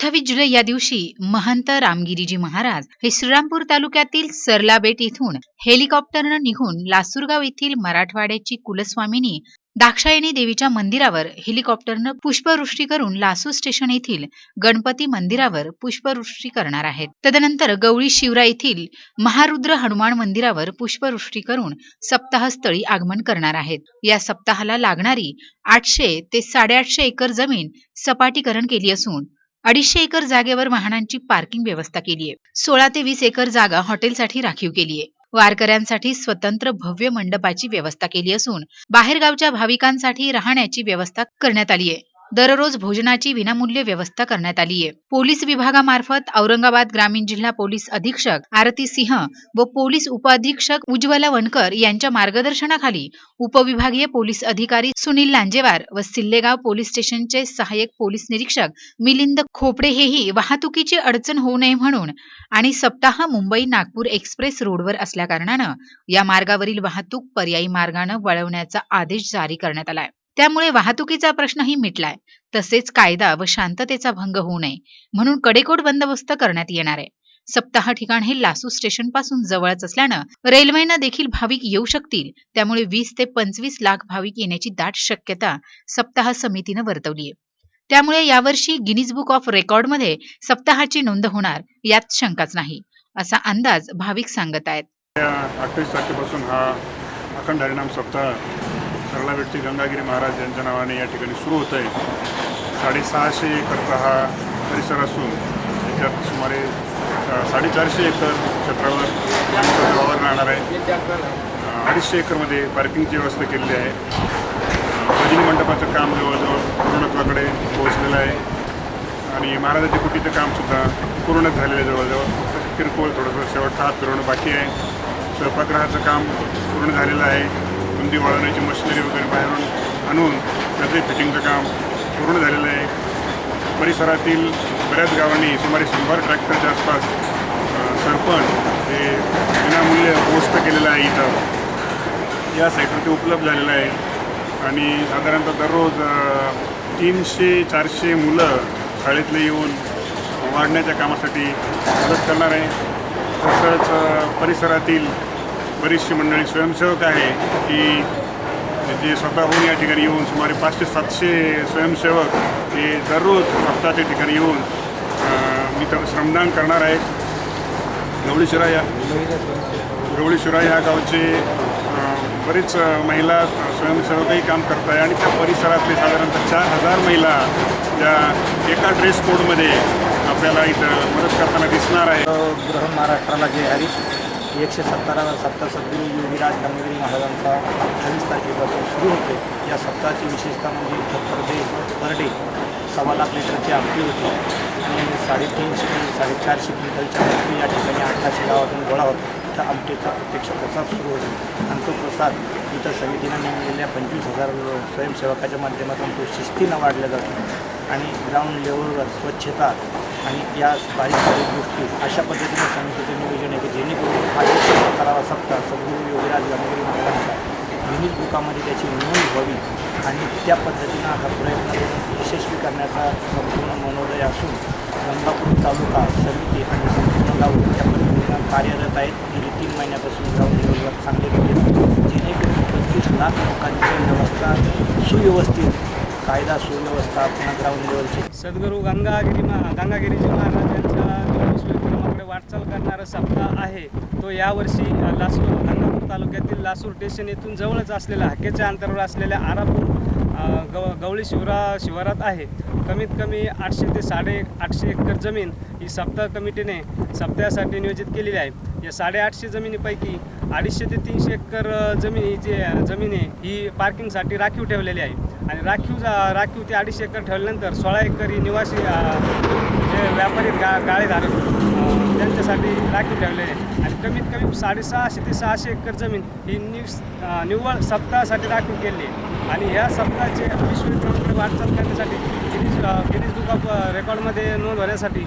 अठ्ठावीस जुलै या दिवशी महंत रामगिरीजी महाराज हे श्रीरामपूर तालुक्यातील सरलाबेट येथून हेलिकॉप्टरनं निघून लासूरगाव येथील मराठवाड्याची कुलस्वामिनी दाक्षायणी देवीच्या मंदिरावर हेलिकॉप्टरनं पुष्पवृष्टी करून लासू स्टेशन येथील गणपती मंदिरावर पुष्पवृष्टी करणार आहेत. तदनंतर गवळी शिवरा येथील महारुद्र हनुमान मंदिरावर पुष्पवृष्टी करून सप्ताहस्थळी आगमन करणार आहेत. या सप्ताहाला लागणारी आठशे ते साडेआठशे एकर जमीन सपाटीकरण केली असून अडीचशे एकर जागेवर वाहनांची पार्किंग व्यवस्था केली आहे. सोळा ते वीस एकर जागा हॉटेलसाठी राखीव केली आहे. वारकऱ्यांसाठी स्वतंत्र भव्य मंडपाची व्यवस्था केली असून बाहेरगावच्या भाविकांसाठी राहण्याची व्यवस्था करण्यात आली आहे. दररोज भोजनाची विनामूल्य व्यवस्था करण्यात आली आहे. पोलीस विभागामार्फत औरंगाबाद ग्रामीण जिल्हा पोलीस अधीक्षक आरती सिंह व पोलीस उपअधीक्षक उज्ज्वला वनकर यांच्या मार्गदर्शनाखाली उपविभागीय पोलीस अधिकारी सुनील लांजेवार व सिल्लेगाव पोलीस स्टेशनचे सहाय्यक पोलीस निरीक्षक मिलिंद खोपडे हेही वाहतुकीची अडचण होऊ नये म्हणून आणि सप्ताह मुंबई नागपूर एक्सप्रेस रोडवर असल्याकारणानं या मार्गावरील वाहतूक पर्यायी मार्गानं वळवण्याचा आदेश जारी करण्यात आलाय. त्यामुळे वाहतुकीचा प्रश्नही मिटलाय. तसेच कायदा व शांततेचा भंग होऊ नये म्हणून कडेकोट बंदोबस्त करण्यात येणार आहे. सप्ताह ठिकाण हे लासू स्टेशनपासून जवळच असल्यानं रेल्वेनं देखील भाविक येऊ शकतील त्यामुळे वीस ते पंचवीस लाख भाविक येण्याची दाट शक्यता सप्ताह समितीनं वर्तवली आहे. त्यामुळे यावर्षी गिनीज बुक ऑफ रेकॉर्डमध्ये सप्ताहाची नोंद होणार यात शंकाच नाही असा अंदाज भाविक सांगत आहेत. अठ्ठावीस तारखेपासून हा अखंड हरिनाम सप्ताह सरळावेटचे गंगागिरी महाराज यांच्या नावाने या ठिकाणी सुरू होत आहे साडेसहाशे एकरचा हा परिसर असून त्याच्यात सुमारे साडेचारशे एकर क्षेत्रावर यांचा वावर राहणार आहे. अडीचशे एकरमध्ये पार्किंगची व्यवस्था केलेली आहे. भजनी मंडपाचं काम जवळजवळ पूर्णत्वाकडे पोहोचलेलं आहे. आणि महाराजाच्या कुटीचं कामसुद्धा पूर्णच झालेलं आहे जवळजवळ. किरकोळ थोडंसं शेवटचा हात फिरवणं बाकी आहे. स्वयंपाकगृहाचं काम पूर्ण झालेलं आहे. बुंदी वाळवण्याची मशिनरी वगैरे बाहेरून आणून त्याचे फिटिंगचं काम पूर्ण झालेलं आहे. परिसरातील बऱ्याच गावांनी सुमारे शंभर ट्रॅक्टरच्या आसपास सरपंच सरपण हे विनामूल्य पोस्ट केलेलं आहे इथं. या साईटवरती उपलब्ध झालेलं आहे. आणि साधारणतः दररोज तीनशे चारशे मुलं शाळेतले येऊन वाढण्याच्या कामासाठी मदत करणार आहे. तसंच परिसरातील बरीचशी मंडळी स्वयंसेवक आहे की जे स्वतःहून या ठिकाणी येऊन सुमारे पाचशे सातशे स्वयंसेवक हे दररोज सप्ताहाच्या ठिकाणी येऊन मी तर श्रमदान करणार आहेत गवळीशिरा या गवळीशिरा या गावचे बरीच महिला स्वयंसेवकही काम करत आहे आणि त्या परिसरातले साधारणतः चार हजार महिला या एका ड्रेस कोडमध्ये आपल्याला इथं मदत करताना दिसणार आहे गृह महाराष्ट्राला जे हरी. एकशे सत्तरावा सप्ताह सद्गुरू योगीराज गंगगिरी महाराजांचा अठ्ठावीस तारखेपासून सुरू होते. या सप्ताहाची विशेषता म्हणजे इथं पर डे पर डे सव्वा लाख लिटरची आमटी होती. आणि साडेतीनशे साडेचारशे क्विंटलच्या आमटी या ठिकाणी अठराशे गावातून गोळा होता इथं आमटेचा प्रत्यक्ष प्रसाद सुरू होतो. आणि तो प्रसाद इथं समितीनं नेमलेल्या पंचवीस हजार स्वयंसेवकाच्या माध्यमातून तो शिस्तीनं वाढला जातो. आणि ग्राउंड लेवलवर स्वच्छता आणि या बारीक बारीक गोष्टी अशा पद्धतीने समितीचं नियोजन आहे की जेणेकरून हा एकशे सत्तरावा सप्ताह सद्गुरू योगीराज गंगगिरी महाराजांचा गिनीज बुकामध्ये त्याची नोंद व्हावी आणि त्या पद्धतीनं हा प्रयत्न यशस्वी करण्याचा संपूर्ण मनोदय असून गंगापूर तालुका समिती आणि संपूर्ण त्या पद्धतीनं कार्यरत आहेत. गेली तीन महिन्यापासून ग्राउंड लेवलवर चांगले केले जेणेकरून पंचवीस लाख लोकांची व्यवस्था सुव्यवस्थित कायदा सुव्यवस्था पुन्हा ग्राउंड लेवलची सद्गुरू गंगागिरी गंगागिरीजी महाराज यांचा वाटचाल करणारा सप्ताह आहे. तो यावर्षी लासूर गंगापूर तालुक्यातील लासूर स्टेशन येथून जवळच असलेल्या हक्केच्या अंतरावर असलेल्या आरापूर गव गवळी शिवरा शिवारात आहे. कमीत कमी आठशे ते साडे आठशे एकर जमीन ही सप्ताह कमिटीने सप्ताहासाठी नियोजित केलेली आहे. या साडेआठशे जमिनीपैकी अडीचशे ते तीनशे एकर जमीन ही जी जमीन आहे ही पार्किंगसाठी राखीव ठेवलेली आहे. आणि राखीव जा- राखीव ते अडीचशे एकर ठेवल्यानंतर सोळा एकर ही निवासी जे व्यापारी गा गाळेधारक अ, त्यांच्यासाठी राखीव ठेवले आहे आणि कमीत कमी साडेसहाशे ते सहाशे एकर जमीन ही निव निव्वळ सप्ताहासाठी राखीव केली आहे. आणि ह्या सप्ताहाचे विश्वविक्रमाकडे वाटचाल करण्यासाठी गिनीज गिरीज गिनीज बुक ऑफ रेकॉर्डमध्ये नोंद होण्यासाठी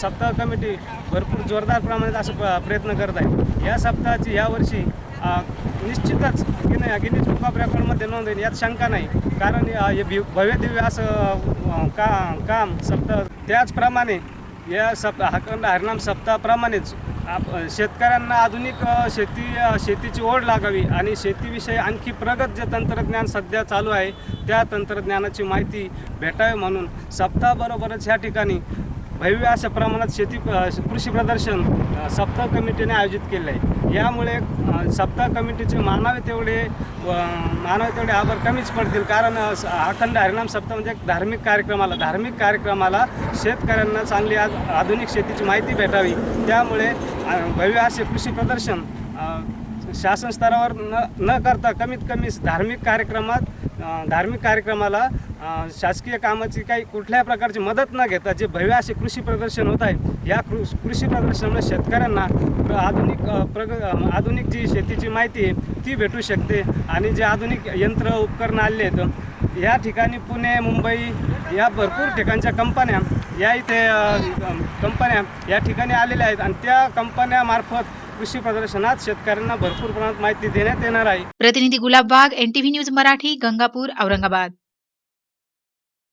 सप्ताह कमिटी भरपूर जोरदार प्रमाणात असं प्रयत्न करत आहे. या सप्ताहाची यावर्षी वर्षी निश्चितच नाही गिनीज बुक ऑफ रेकॉर्डमध्ये नोंद होईल यात शंका नाही. कारण हे भि- भव्य दिव्य असं का काम सप्ताह त्याचप्रमाणे या सप हरनाम सप्ताहाप्रमाणेच आप शेतकऱ्यांना आधुनिक शेती शेतीची ओढ लागावी आणि शेतीविषयी आणखी प्रगत जे तंत्रज्ञान सध्या चालू आहे त्या तंत्रज्ञानाची माहिती भेटावी म्हणून सप्ताहाबरोबरच ह्या ठिकाणी भव्य अशा प्रमाणात शेती कृषी प्रदर्शन सप्ताह कमिटीने आयोजित केलं आहे यामुळे सप्ताह कमिटीचे मानावे तेवढे व मानावे तेवढे आभार कमीच पडतील. कारण अखंड हरिणाम सप्ताह म्हणजे एक धार्मिक कार्यक्रमाला धार्मिक कार्यक्रमाला शेतकऱ्यांना चांगली आ आधुनिक शेतीची माहिती भेटावी. त्यामुळे भव्य असे कृषी प्रदर्शन शासन स्तरावर न न करता कमीत कमी धार्मिक कार्यक्रमात धार्मिक कार्यक्रमाला शासकीय कामाची काही कुठल्याही प्रकारची मदत न घेता जे भव्य असे कृषी प्रदर्शन होत आहे या कृ कृषी प्रदर्शनामुळे शेतकऱ्यांना आधुनिक प्रग आधुनिक जी शेतीची माहिती आहे ती भेटू शकते. आणि जे आधुनिक यंत्र उपकरणं आले आहेत या ठिकाणी पुणे मुंबई या भरपूर ठिकाणच्या कंपन्या या इथे कंपन्या या ठिकाणी आलेल्या आहेत. आणि त्या कंपन्यामार्फत कृषी प्रदर्शनात शेतकऱ्यांना भरपूर प्रमाणात माहिती देण्यात येणार आहे. प्रतिनिधी गुलाब एनटीव्ही न्यूज मराठी गंगापूर औरंगाबाद.